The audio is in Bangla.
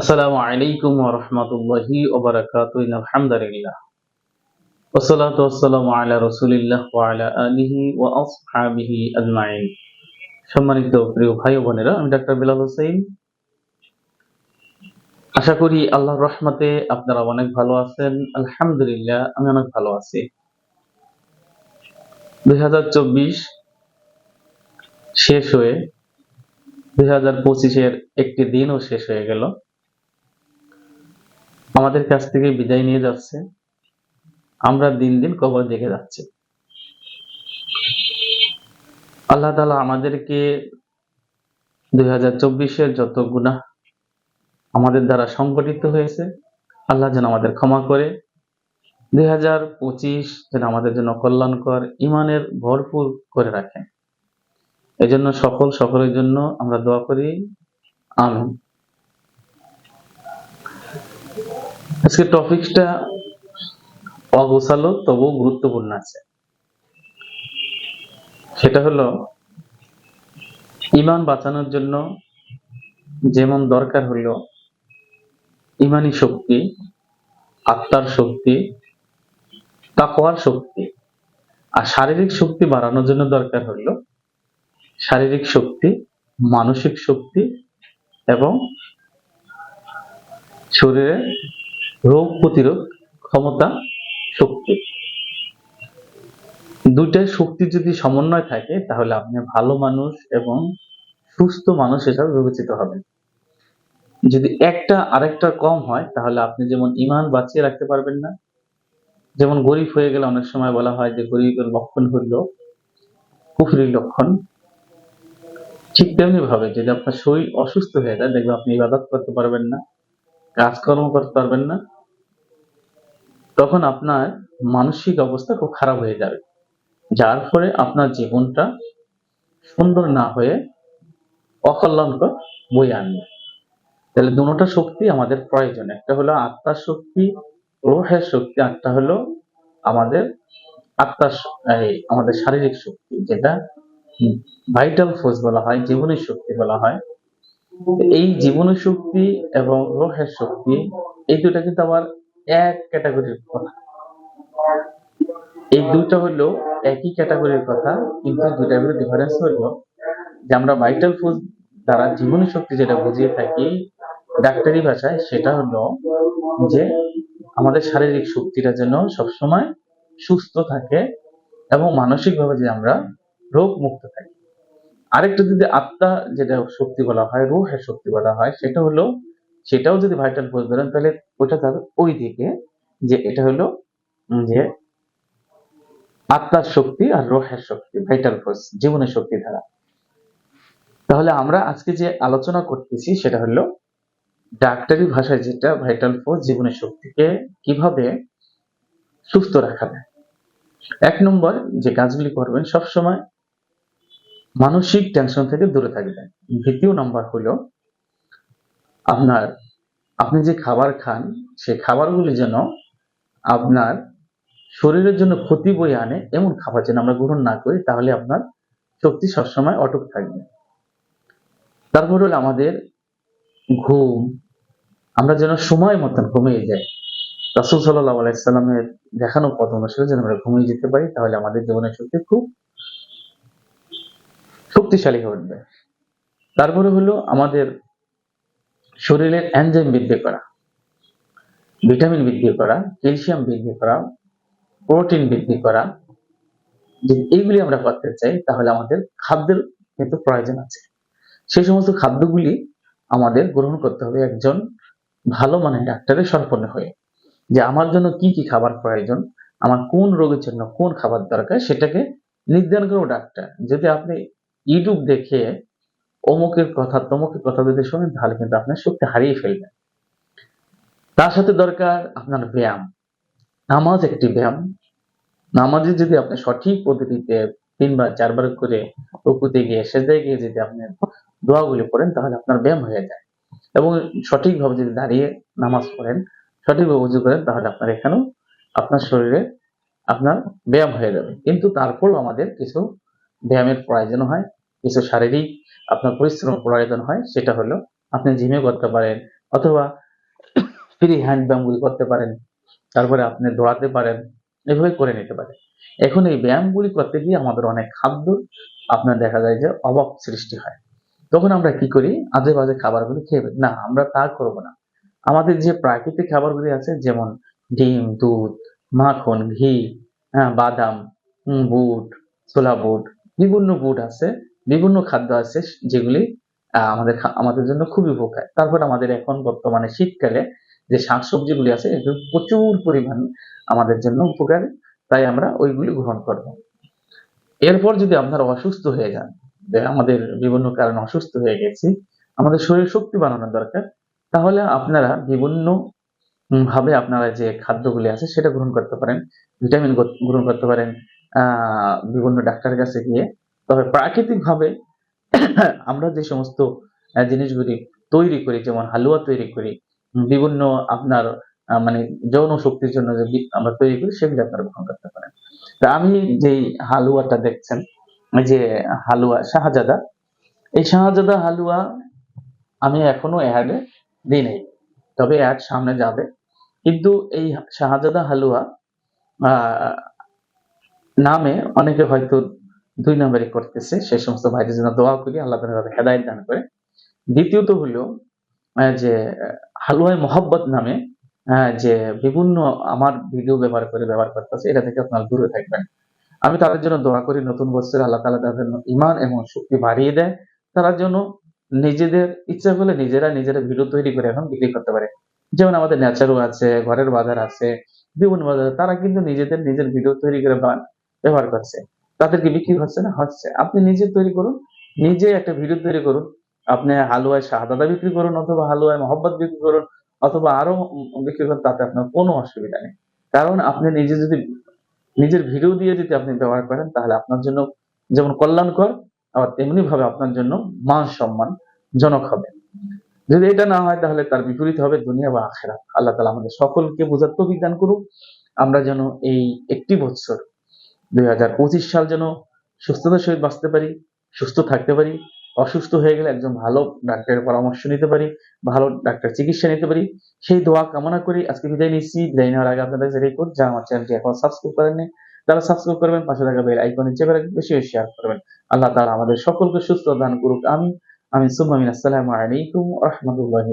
আসসালামু আলাইকুম ওয়া রাহমাতুল্লাহি ওয়া বারাকাতুহু। ইন্নাল হামদালিল্লাহ ওয়াসসালাতু ওয়াসসালামু আলা রাসূলিল্লাহ ওয়া আলা আলিহি ওয়া আসহাবিহি আজমাইন। সম্মানিত প্রিয় ভাই বোনেরা, আমি বিলাল হোসেন। আশা করি আল্লাহর রহমতে আপনারা অনেক ভালো আছেন। আলহামদুলিল্লাহ, আমি অনেক ভালো আছি। দুই হাজার চব্বিশ শেষ হয়ে, দুই হাজার পঁচিশের একটি দিনও শেষ হয়ে গেল। আমাদের কাছ থেকে বিদায় নিয়ে যাচ্ছে। আমরা দিন দিন কবর দেখে যাচ্ছি। আল্লাহ তালা আমাদেরকে দুই হাজার চব্বিশের যত গুনাহ আমাদের দ্বারা সংগঠিত হয়েছে, আল্লাহ যেন আমাদের ক্ষমা করে। দুই হাজার পঁচিশ যেন আমাদের জন্য কল্যাণকর ইমানের ভরপুর করে রাখে। এজন্য সকল সকলের জন্য আমরা দোয়া করি। আমিন। আজকে টপিকটা অগোছালো তবু গুরুত্বপূর্ণ আছে। সেটা হলো, ইমান বাঁচানোর জন্য যেমন দরকার হলো ইমানি শক্তি, আত্মার শক্তি, তাকওয়ার শক্তি। আর শারীরিক শক্তি বাড়ানোর জন্য দরকার হলো, শারীরিক শক্তি, মানসিক শক্তি এবং শরীরে রোগ প্রতিরোধ ক্ষমতা, শক্তি। দুইটাই শক্তি যদি সমন্বয় থাকে, তাহলে আপনি ভালো মানুষ এবং সুস্থ মানুষ হিসাবে বিবেচিত হবেন। যদি একটা আরেকটা কম হয়, তাহলে আপনি যেমন ইমান বাঁচিয়ে রাখতে পারবেন না। যেমন গরিব হয়ে গেলে অনেক সময় বলা হয় যে, গরিবের লক্ষণ হইল কুফরির লক্ষণ। ঠিক তেমনি ভাবে যদি আপনার শরীর অসুস্থ হয়ে যায় দেখবে আপনি ইবাদত করতে পারবেন না, কাজকর্ম করতে পারবেন না। তখন আপনার মানসিক অবস্থা খুব খারাপ হয়ে যাবে। যার ফলে আপনার জীবনটা সুন্দর না হয়ে অকল্যাণকর বই আনবে। তাহলে দুটোটা শক্তি আমাদের প্রয়োজন। একটা হলো আত্মার শক্তি রোহের শক্তি একটা হলো আমাদের আত্মার আমাদের শারীরিক শক্তি, যেটা ভাইটাল ফোর্স বলা হয় জীবনের শক্তি বলা হয়। এই জীবনের শক্তি এবং রোহের শক্তি, এই দুটা কিন্তু আবার এক ক্যাটাগরির কথা। এই দুটো হলো একই ক্যাটাগরির কথা, কিন্তু দুটার মধ্যে ডিফারেন্স হলো যে আমরা ভাইটাল ফোর্স দ্বারা জীবনী শক্তি যেটা বুঝিয়ে থাকি ডাক্তারি ভাষায়, সেটা হলো যে আমাদের শারীরিক শক্তিটা যেন সবসময় সুস্থ থাকে এবং মানসিকভাবে যে আমরা রোগ মুক্ত থাকি। আরেকটা যদি আত্মা যেটা শক্তি বলা হয়, রুহের শক্তি বলা হয়, সেটা হলো সেটাও যদি ভাইটাল ফোর্স ধরেন, তাহলে ওটা যাবে ওই দিকে যে এটা হলো যে আত্মার শক্তি আর রোহের শক্তি ভাইটাল ফোর্স জীবনের শক্তি ধারা। তাহলে আমরা আজকে যে আলোচনা করতেছি সেটা হলো ডাক্তারি ভাষায় যেটা ভাইটাল ফোর্স জীবনের শক্তিকে কীভাবে সুস্থ রাখা যায়। এক নম্বর যে কাজগুলি করবেন সব সময় মানসিক টেনশন থেকে দূরে থাকবেন। দ্বিতীয় নম্বর হলো আপনার, আপনি যে খাবার খান সেই খাবারগুলি যেন আপনার শরীরের জন্য ক্ষতি বয়ে আনে, এমন খাবার যেন আমরা গ্রহণ না করি, তাহলে আপনার শক্তি সবসময় অটুট থাকবে। তারপর হলো আমাদের ঘুম। আমরা যেন সময় মতন ঘুমিয়ে যাই। রাসুল সাল্লাহ আলাইসাল্লামের দেখানো পথ অনুসারে যেন আমরা ঘুমিয়ে যেতে পারি, তাহলে আমাদের জীবনের শক্তি খুব শক্তিশালী হয়ে উঠবে। তারপরে হলো আমাদের শরীরের এনজাইম বৃদ্ধি করা ভিটামিন বৃদ্ধি করা ক্যালসিয়াম বৃদ্ধি করা প্রোটিন বৃদ্ধি করা, যদি এইগুলি আমরা করতে চাই, তাহলে আমাদের খাদ্যের কিন্তু প্রয়োজন আছে। সেই সমস্ত খাদ্যগুলি আমাদের গ্রহণ করতে হবে একজন ভালো মানের ডাক্তারের সম্পন্ন হয়ে, যে আমার জন্য কি কি খাবার প্রয়োজন, আমার কোন রোগের জন্য কোন খাবার দরকার, সেটাকে নির্ধারণ করব ডাক্তার। যদি আপনি ইউটিউব দেখে অমুকের কথা, তমুকের কথা যদি শোনেন, তাহলে কিন্তু আপনার শক্তি হারিয়ে ফেলবেন। তার সাথে দরকার আপনার ব্যায়াম। নামাজ একটি ব্যায়াম। নামাজে যদি আপনি সঠিক পদ্ধতিতে তিনবার, চারবার করে রুকুতে গিয়ে সেজায় গিয়ে যদি আপনি দোয়াগুলি পড়েন, তাহলে আপনার ব্যায়াম হয়ে যায়। এবং সঠিকভাবে যদি দাঁড়িয়ে নামাজ পড়েন, সঠিকভাবে উজু করেন, তাহলে আপনার এখানেও আপনার শরীরে আপনার ব্যায়াম হয়ে যাবে। কিন্তু তারপরও আমাদের কিছু ব্যায়ামের প্রয়োজন হয়। কিছু শারীরিক আপনার পরিশ্রম প্রয়োজন হয় সেটা হলো আপনি জিমে করতে পারেন অথবা ফ্রি হ্যান্ড ব্যায়ামগুলি করতে পারেন তারপরে আপনি দৌড়াতে পারেন এভাবে করে নিতে পারেন। এখন এই ব্যায়ামগুলি করতে গিয়ে আমাদের অনেক খাদ্য আপনার দেখা যায় যে অভাব সৃষ্টি হয়। তখন আমরা কি করি? আজে বাজে খাবারগুলি খেয়ে না আমরা তা করব না। আমাদের যে প্রাকৃতিক খাবারগুলি আছে যেমন ডিম দুধ মাখন ঘি হ্যাঁ, বাদাম বুট ছোলা বুট বিভিন্ন বুট আছে বিভিন্ন খাদ্য আছে যেগুলি আমাদের আমাদের জন্য খুবই উপকার। তারপর আমাদের এখন বর্তমানে শীতকালে যে শাকসবজিগুলি আছে, এগুলো প্রচুর পরিমাণ আমাদের জন্য উপকারী। তাই আমরা ওইগুলি গ্রহণ করব। এরপর যদি আপনারা অসুস্থ হয়ে যান আমাদের বিভিন্ন কারণে অসুস্থ হয়ে গেছি, আমাদের শরীর শক্তি বানানোর দরকার, তাহলে আপনারা বিভিন্ন ভাবে আপনারা যে খাদ্যগুলি আছে, সেটা গ্রহণ করতে পারেন, ভিটামিন গ্রহণ করতে পারেন আহ বিভিন্ন ডাক্তারের কাছে গিয়ে। তবে প্রাকৃতিক ভাবে আমরা যে সমস্ত জিনিসগুলি তৈরি করি, যেমন হালুয়া তৈরি করি, বিভিন্ন আপনার মানে যৌন শক্তির জন্য যে আমরা তৈরি করি, সেগুলি আপনারা গ্রহণ করতে পারেন। তা আমি যেই হালুয়াটা দেখছেন, যে হালুয়া, শাহজাদা, এই শাহজাদা হালুয়া আমি এখনও অ্যাডে দিই নাই তবে অ্যাড সামনে যাবে। কিন্তু এই শাহজাদা হালুয়া নামে অনেকে হয়তো দুই নম্বরে করতেছে, সেই সমস্ত ভাইদের জন্য দোয়া করি, আল্লাহ তালা হেদায়ত দান করে। দ্বিতীয়ত হলো যে, হালুয়ায় মোহাব্বত নামে যে, বিভিন্ন আমার ভিডিও ব্যবহার করে ব্যবহার করতেছে, এটা থেকে আপনারা দূরে থাকবেন। আমি তাদের জন্য দোয়া করি, নতুন বছরে আল্লাহ তালা তাদের ইমান এবং শক্তি বাড়িয়ে দেয়। তারা যেন নিজেদের ইচ্ছা করলে নিজেরা নিজেরা ভিডিও তৈরি করে এখন বিক্রি করতে পারে। যেমন আমাদের ন্যাচারও আছে, ঘরের বাজার আছে, বিভিন্ন বাজার, তারা কিন্তু নিজেদের নিজের ভিডিও তৈরি করে ব্যবহার করছে। তাদেরকে বিক্রি হচ্ছে না, হচ্ছে। আপনি নিজে তৈরি করুন, নিজে একটা ভিডিও তৈরি করুন। আপনি হালুয়ায় শাহাদাদা বিক্রি করুন অথবা হালুয়ায় মহব্বত বিক্রি করুন অথবা আরও বিক্রি করুন, তাতে আপনার কোনো অসুবিধা নেই। কারণ আপনি নিজে যদি, নিজের ভিডিও দিয়ে যদি আপনি ব্যবহার করেন, তাহলে আপনার জন্য যেমন কল্যাণকর, আবার তেমনি ভাবে আপনার জন্য মান সম্মান জনক হবে। যদি এটা না হয়, তাহলে তার বিপরীত হবে দুনিয়া বা আখেরা আল্লাহ তালা আমাদের সকলকে বোঝার তো বিজ্ঞান করুক। আমরা যেন এই একটি বছর দুই হাজার পঁচিশ সাল যেন সুস্থতার সহিত বাঁচতে পারি, সুস্থ থাকতে পারি, অসুস্থ হয়ে গেলে একজন ভালো ডাক্তারের পরামর্শ নিতে পারি, ভালো ডাক্তার চিকিৎসা নিতে পারি, সেই দোয়া কামনা করি আজকে বিদায় নিচ্ছি। বিদায় নেওয়ার আগে আপনাদের কাছে রিকোয়েস্ট যারা আমার চ্যানেলটি এখন সাবস্ক্রাইব করেননি, তারা সাবস্ক্রাইব করবেন, পাশে থাকা বেল আইকনে চেপে রাখবেন, বেশি বেশি শেয়ার করবেন। আল্লাহ তাআলা আমাদের সকলকে সুস্থ দান করুক আমি আমি সুম্মা মিন আসসালামু আলাইকুম ওয়া রাহমাতুল্লাহি